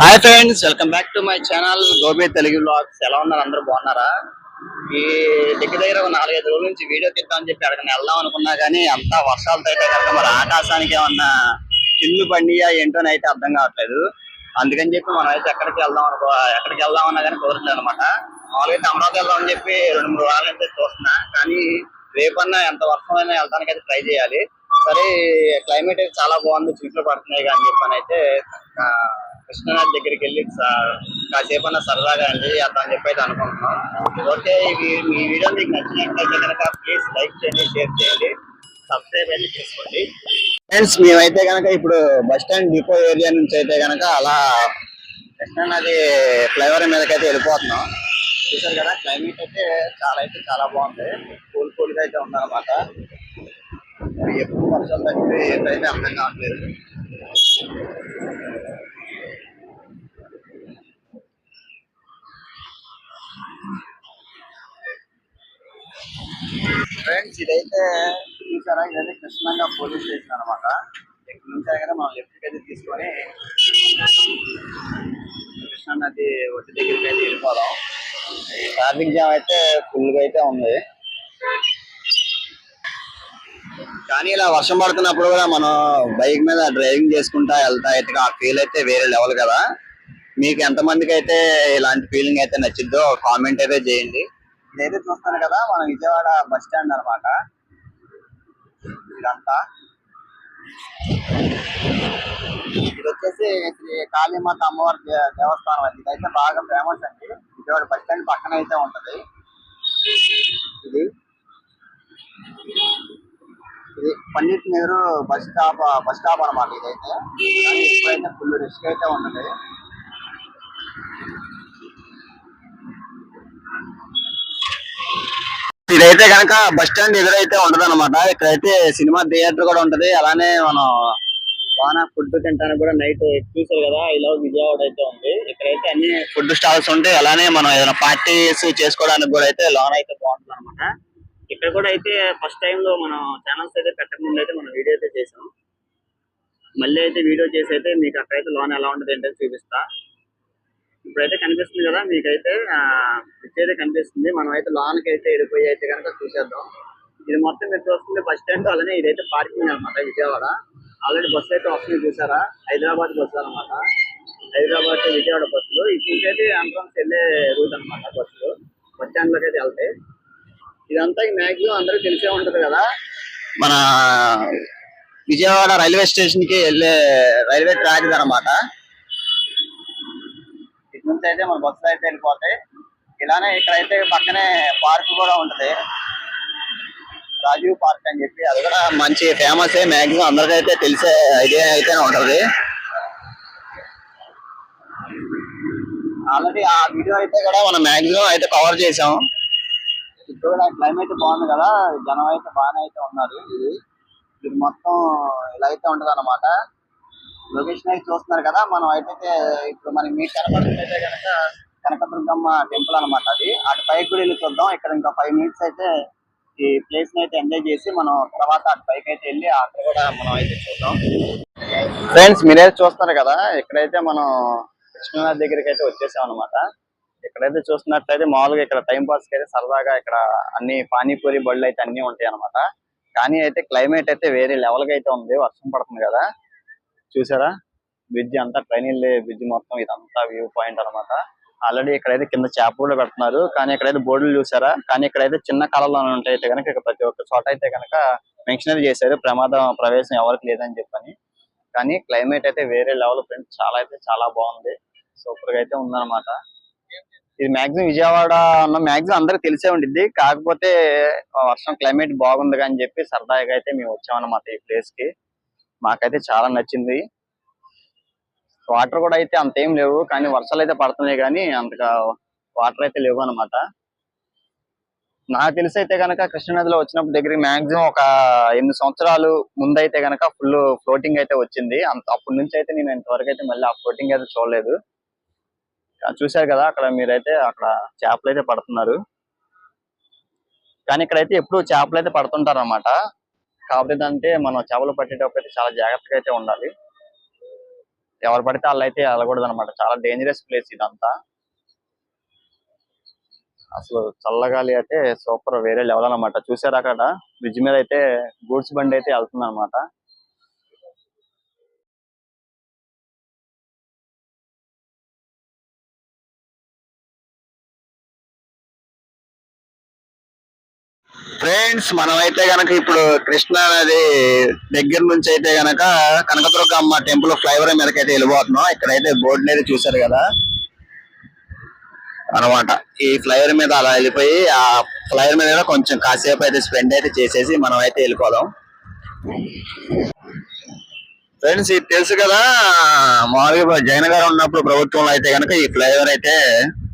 Hi friends welcome back to my channel Gobi Telugu blogs ఎలా ఉన్నారు? అందరూ బాగున్నారా? ఈ దగ్గర దగ్గర ఒక నాలుగైదు రోజుల నుంచి వీడియో తీద్దామని చెప్పి అక్కడికి వెళ్దాం అనుకున్నా కానీ అంతా వర్షాలతో అయితే కనుక మరి ఆకాశానికి ఏమన్నా చిల్లు పండియా ఏంటోని అయితే అర్థం కావట్లేదు. అందుకని చెప్పి మనం అయితే ఎక్కడికి వెళ్దాం అనుకో ఎక్కడికి వెళ్దాం అన్నా కానీ కుదరట్లేదు అనమాట మామూలుగా అమరావతి వెళ్దాం అని చెప్పి రెండు మూడు వారాలు అయితే చూస్తున్నా. కానీ రేపన్నా ఎంత వర్షం అయినా వెళ్తానికి అయితే ట్రై చేయాలి. సరే క్లైమేట్ అయితే చాలా బాగుంది చీట్లు పడుతున్నాయి కానీ చెప్పని అయితే ఆ, దగ్గరికి వెళ్ళి స- కాసేపు అన్న సరదాగా ఎంజాయ్ చేద్దాం అని చెప్పి అయితే అనుకుంటున్నాం. ఓకే ఇవి మీ వీడియో మీకు నచ్చినట్లయితే కనుక ప్లీజ్ లైక్ చేయండి షేర్ చేయండి సబ్స్క్రైబ్ అయితే చేసుకోండి. ఫ్రెండ్స్ మేమైతే కనుక ఇప్పుడు బస్ స్టాండ్ డిపో ఏరియా నుంచి అయితే కనుక అలా కృష్ణానది ఫ్లైఓవర్ మీదకైతే వెళ్ళిపోతున్నాం. చూసారు కదా క్లైమేట్ అయితే చాలా అయితే చాలా బాగుంది. కూల్ కూల్గా అయితే ఉందన్నమాట. ఎక్కువ ఎప్పుడు వర్షాలు తగ్గితే ఏంటైతే అర్థం కావట్లేదు. ఫ్రెండ్స్ ఇదైతే చూసారా ఇదైతే కృష్ణంగా పోలీస్ స్టేషన్ అనమాట ఇక్కడ నుంచి దగ్గర మనం లెఫ్ట్కి అయితే తీసుకొని కృష్ణా నది ఒడ్డు దగ్గరికి అయితే వెళ్ళిపోదాం. ట్రాఫిక్ జామ్ అయితే ఫుల్గా అయితే ఉంది. కానీ ఇలా వర్షం పడుతున్నప్పుడు కూడా మనం బైక్ మీద డ్రైవింగ్ చేసుకుంటా వెళ్తా అయితే ఆ ఫీల్ అయితే వేరే లెవెల్ కదా. మీకు ఎంతమందికి అయితే ఇలాంటి ఫీలింగ్ అయితే నచ్చిద్దో కామెంట్ అయితే చేయండి. ఇదైతే చూస్తాను కదా మన విజయవాడ బస్ స్టాండ్ అన్నమాట. ఇదంతా. ఇది వచ్చేసి శ్రీ కాళీమాత అమ్మవారి దే- దేవస్థానం అది ఇదైతే బాగా ఫేమస్ అండి. విజయవాడ బస్ స్టాండ్ పక్కన అయితే ఉంటది. ఇది. ఇది Pandit Nehru bus stop bus stop అనమాట ఇదైతే. ఎప్పుడైతే ఫుల్ రిస్క్ అయితే ఉన్నది ఇదైతే కనుక బస్ స్టాండ్ ఎదురైతే ఉండదు అనమాట ఇక్కడైతే సినిమా థియేటర్ కూడా ఉంటది. అలానే మనం బాగా ఫుడ్ తింటానికి కూడా నైట్ చూసారు కదా ఇలా విజయవాడ అయితే ఉంది. ఇక్కడైతే అన్ని ఫుడ్ స్టాల్స్ ఉంటాయి అలానే మనం ఏదైనా పార్టీస్ చేసుకోవడానికి కూడా అయితే లోన్ అయితే బాగుంటుంది అనమాట ఇక్కడ కూడా అయితే ఫస్ట్ టైం లో మనం ఛానల్స్ అయితే పెట్టక ముందు అయితే మనం వీడియో అయితే చేసాం. మళ్ళీ అయితే వీడియో చేసి అయితే మీకు అక్కడైతే లోన్ ఎలా ఉంటుంది ఏంటో చూపిస్తా. ఇప్పుడైతే కనిపిస్తుంది కదా మీకైతే బ్రిడ్జ్ అయితే కనిపిస్తుంది. మనం అయితే లోన్కి అయితే వెళ్ళిపోయి అయితే కనుక చూసేద్దాం. ఇది మొత్తం మీరు చూస్తుంది బస్ స్టాండ్ అలానే ఇదైతే పార్కింగ్ అన్నమాట విజయవాడ. ఆల్రెడీ బస్సు అయితే వస్తుంది చూసారా? హైదరాబాద్ బస్సు అన్నమాట. హైదరాబాద్ విజయవాడ బస్సులు ఇటుకైతే ఎంట్రన్స్ వెళ్ళే రూట్ అన్నమాట బస్సులు బస్ స్టాండ్లోకి అయితే వెళ్తాయి ఇదంతా మాక్సిమం అందరూ తెలిసే ఉంటుంది కదా. మన విజయవాడ రైల్వే స్టేషన్కి వెళ్ళే రైల్వే ట్రాక్ అన్నమాట. నుంచి అయితే మన బస్సులు అయితే వెళ్ళిపోతాయి. ఇలానే ఇక్కడైతే పక్కనే పార్క్ కూడా ఉంటది. రాజీవ్ పార్క్ అని చెప్పి అది కూడా మంచి ఫేమస్ మాక్సిమం అందరికైతే తెలిసే ఐడియా అయితే ఉంటుంది. ఆల్రెడీ ఆ వీడియో అయితే కూడా మనం మాక్సిమం అయితే కవర్ చేసాం. ఇప్పుడు కూడా క్లైమేట్ బాగుంది కదా జనం అయితే బాగానే అయితే ఉన్నారు. ఇది ఇది మొత్తం ఇలా అయితే ఉంటుంది అన్నమాట లొకేషన్ అయితే చూస్తున్నారు కదా మనం అయితే ఇప్పుడు మనకి మీ కనపడుతుంది కనుక కనకదుర్గమ్మ టెంపుల్ అన్నమాట అది. అటు పైకి కూడా వెళ్ళి చూద్దాం. ఇక్కడ ఇంకా ఫైవ్ మినిట్స్ అయితే ఈ ప్లేస్ని అయితే ఎంజాయ్ చేసి మనం తర్వాత అటు పైకి అయితే వెళ్ళి అక్కడ కూడా మనం అయితే చూద్దాం. ఫ్రెండ్స్ మీరైతే చూస్తున్నారు కదా ఇక్కడైతే మనం కృష్ణనాథ్ దగ్గరికి అయితే వచ్చేసాం అనమాట ఇక్కడైతే చూస్తున్నట్లయితే మామూలుగా ఇక్కడ టైం పాస్ అయితే సరదాగా ఇక్కడ అన్ని పానీపూరి బళ్ళు అయితే అన్ని ఉంటాయి అనమాట కానీ అయితే క్లైమేట్ అయితే వేరే లెవెల్గా అయితే ఉంది వర్షం పడుతుంది కదా. చూసారా? బ్రిడ్జ్ అంతా ట్రైన్ వెళ్ళే బ్రిడ్జ్ మొత్తం ఇదంతా వ్యూ పాయింట్ అన్నమాట. ఆల్రెడీ ఇక్కడైతే కింద చేపలు పెడుతున్నారు. కానీ ఇక్కడైతే బోర్డులు చూసారా? కానీ ఇక్కడైతే చిన్న కాలంలో ఉంటాయి అయితే కనుక ఇక్కడ ప్రతి ఒక్క చోట అయితే కనుక మెన్షనరీ చేశారు. ప్రమాదం ప్రవేశం ఎవరికి లేదని చెప్పని. కానీ క్లైమేట్ అయితే వేరే లెవెల్ ఫ్రెండ్స్ చాలా అయితే చాలా బాగుంది. సూపర్గా అయితే ఉందన్నమాట. ఇది మాక్సిమం విజయవాడ అన్న మాక్సిమం అందరికి తెలిసే ఉండిద్ది. కాకపోతే వర్షం క్లైమేట్ బాగుంది అని చెప్పి సరదాగా అయితే మేము వచ్చామన్నమాట ఈ ప్లేస్కి. మాకైతే చాలా నచ్చింది. వాటర్ కూడా అయితే అంతేం లేవు కానీ వర్షాలు అయితే పడుతున్నాయి కానీ అంతగా వాటర్ అయితే లేవు అన్నమాట. నాకు తెలిసి అయితే కనుక కృష్ణానదిలో వచ్చినప్పుడు దగ్గర మాక్సిమం ఒక ఎనిమిది సంవత్సరాలు ముందైతే కనుక ఫుల్ ఫ్లోటింగ్ అయితే వచ్చింది. అంత అప్పటి నుంచి అయితే నేను ఇంతవరకు అయితే మళ్ళీ ఆ ఫ్లోటింగ్ అయితే చూడలేదు. చూశారు కదా అక్కడ మీరైతే అక్కడ చేపలు అయితే పడుతున్నారు. కానీ ఇక్కడైతే ఎప్పుడు చేపలు అయితే పడుతుంటారు కాకపోతే అంటే మనం చేపలు పట్టేటప్పుడు అయితే చాలా జాగ్రత్తగా అయితే ఉండాలి. ఎవరు పడితే వాళ్ళు అయితే వెళ్ళకూడదు అనమాట చాలా డేంజరస్ ప్లేస్ ఇదంతా. అసలు చల్లగాలి అయితే సూపర్ వేరే లెవెల్ అన్నమాట. చూసారు అక్కడ? బ్రిడ్జ్ మీద అయితే గూడ్స్ బండి అయితే వెళ్తుంది అనమాట ఫ్రెండ్స్ మనమైతే గనక ఇప్పుడు కృష్ణా నది దగ్గర నుంచి అయితే గనక కనకదుర్గమ్మ టెంపుల్ ఫ్లైఓవర్ మీదకి అయితే వెళ్ళిపోతున్నాం. ఇక్కడైతే బోర్డు అనేది చూసారు కదా? అన్నమాట. ఈ ఫ్లైఓవర్ మీద అలా వెళ్ళిపోయి ఆ ఫ్లైఓవర్ మీద కూడా కొంచెం కాసేపు అయితే స్పెండ్ అయితే చేసేసి మనం అయితే వెళ్ళిపోదాం. ఫ్రెండ్స్ ఇది తెలుసు కదా మామూలుగా జగన్ గారు ఉన్నప్పుడు ప్రభుత్వంలో అయితే గనక ఈ ఫ్లైఓవర్ అయితే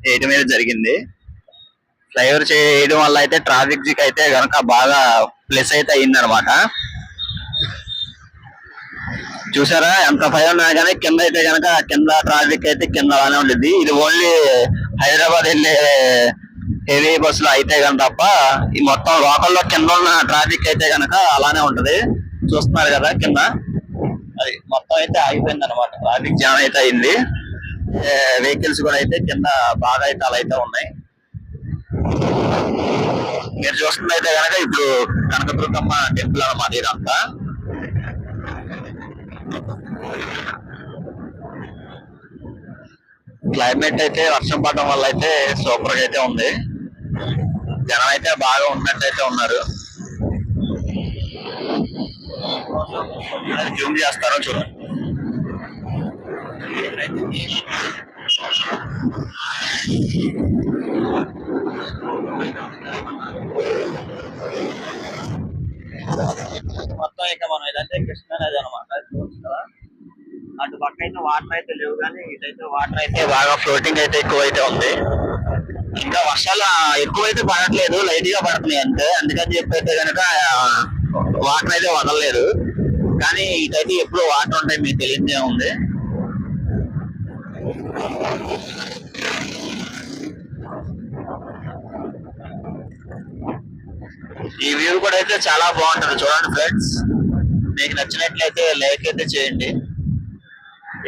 వేయటం మీద జరిగింది. ఫ్లైఓవర్ చేయడం వల్ల అయితే ట్రాఫిక్ జిక్ అయితే గనక బాగా ప్లస్ అయితే అయిందనమాట చూసారా? ఎంత భయం ఉన్నా కానీ కింద అయితే గనక కింద ట్రాఫిక్ అయితే కింద బాగానే ఉండేది ఇది ఓన్లీ హైదరాబాద్ వెళ్ళే హెవీ బస్సులు అయితే గనక తప్ప ఈ మొత్తం లోకల్లో కింద ఉన్న ట్రాఫిక్ అయితే కనుక అలానే ఉంటది. చూస్తున్నారు కదా కింద? అది మొత్తం అయితే ఆగిపోయింది అనమాట ట్రాఫిక్ జామ్ అయితే అయింది. వెహికల్స్ కూడా అయితే కింద బాగా అయితే అలా అయితే ఉన్నాయి. మీరు చూస్తున్నైతే కనుక ఇప్పుడు కనకదుర్గమ్మ టెంపుల్ అన్నమాట ఇదంతా. క్లైమేట్ అయితే వర్షం పడడం వల్ల అయితే సూపర్గా అయితే ఉంది. జనం అయితే బాగా ఉన్నట్టయితే ఉన్నారు. జూమ్ చేస్తారో చూడండి మొత్తం ఇక మనం ఇదంటే కృష్ణా అనమాట అటు పక్క అయితే వాటర్ అయితే లేవు కానీ ఇదైతే వాటర్ అయితే బాగా ఫ్లోటింగ్ అయితే ఎక్కువ అయితే ఉంది. ఇంకా వర్షాలు ఎక్కువ అయితే పడట్లేదు లైట్గా పడుతున్నాయి అంతే. అందుకని చెప్పైతే కనుక వాటర్ అయితే వదలలేదు. కానీ ఇటైతే ఎప్పుడు వాటర్ ఉంటాయి మీకు తెలియదే ఉంది. ఈ వ్యూ కూడా అయితే చాలా బాగుంటుంది. చూడండి ఫ్రెండ్స్ మీకు నచ్చినట్లయితే లైక్ అయితే చేయండి.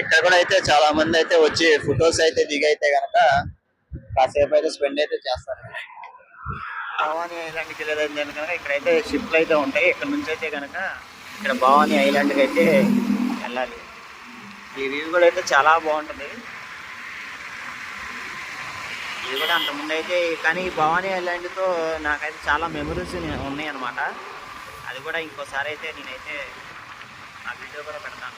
ఇక్కడ కూడా అయితే చాలా మంది అయితే వచ్చి ఫొటోస్ అయితే దిగైతే గనక కాసేపు అయితే స్పెండ్ అయితే చేస్తారు. భవానీ ఐలాండ్కి వెళ్ళేది కనుక ఇక్కడైతే షిప్లు అయితే ఉంటాయి. ఇక్కడ నుంచి అయితే కనుక ఇక్కడ భవానీ ఐలాండ్కి అయితే వెళ్ళాలి. ఈ వ్యూ కూడా అయితే చాలా బాగుంటుంది. ఇది కూడా అంతకుముందు ముందు అయితే కానీ భవానీ ఐలాండ్తో నాకైతే చాలా మెమరీస్ ఉన్నాయి అనమాట అది కూడా ఇంకోసారి అయితే నేనైతే ఆ వీడియో కూడా పెడతాను.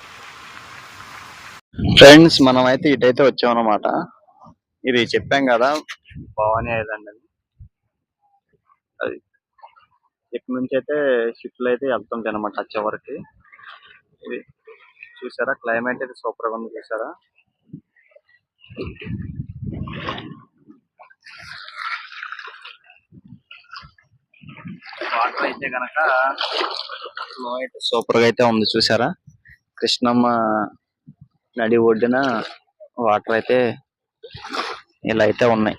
ఫ్రెండ్స్ మనం అయితే ఇటైతే వచ్చామన్నమాట. ఇది చెప్పాం కదా భవానీ ఐలాండ్ అని. అది ఇక్కడి నుంచి అయితే షిప్లు అయితే వెళ్తుంది అనమాట చివరికి. ఇది చూసారా? క్లైమేట్ అయితే సూపర్గా ఉంది చూసారా? వాటర్ అయితే గనక ఫ్లో అయితే సూపర్గా అయితే ఉంది చూసారా? కృష్ణమ్మ నడి ఒడ్డున వాటర్ అయితే ఇలా అయితే ఉన్నాయి.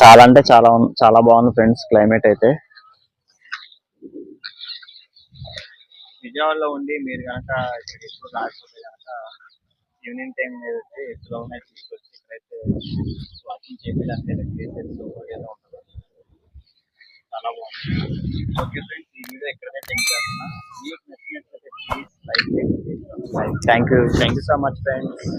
చాలా అంటే చాలా చాలా బాగుంది ఫ్రెండ్స్ క్లైమేట్ అయితే. విజయవాడలో ఉండి మీరు కనుక ఇక్కడ ఎప్పుడు రాకపోతే కనుక ఈవినింగ్ టైం ఏదైతే ఎప్పుడు ఉన్నాయి తీసుకొచ్చి ఇక్కడైతే వాకింగ్ చేయడానికి అయితే ప్లేస్ అయితే సూపర్గా అయితే ఉంటుంది. చాలా బాగుంది. ఓకే ఫ్రెండ్స్ ఈ వీడియో ఎక్కడైతే ఎండ్ చేస్తున్నా. మీకు నచ్చినట్లయితే please like thank you thank you so much friends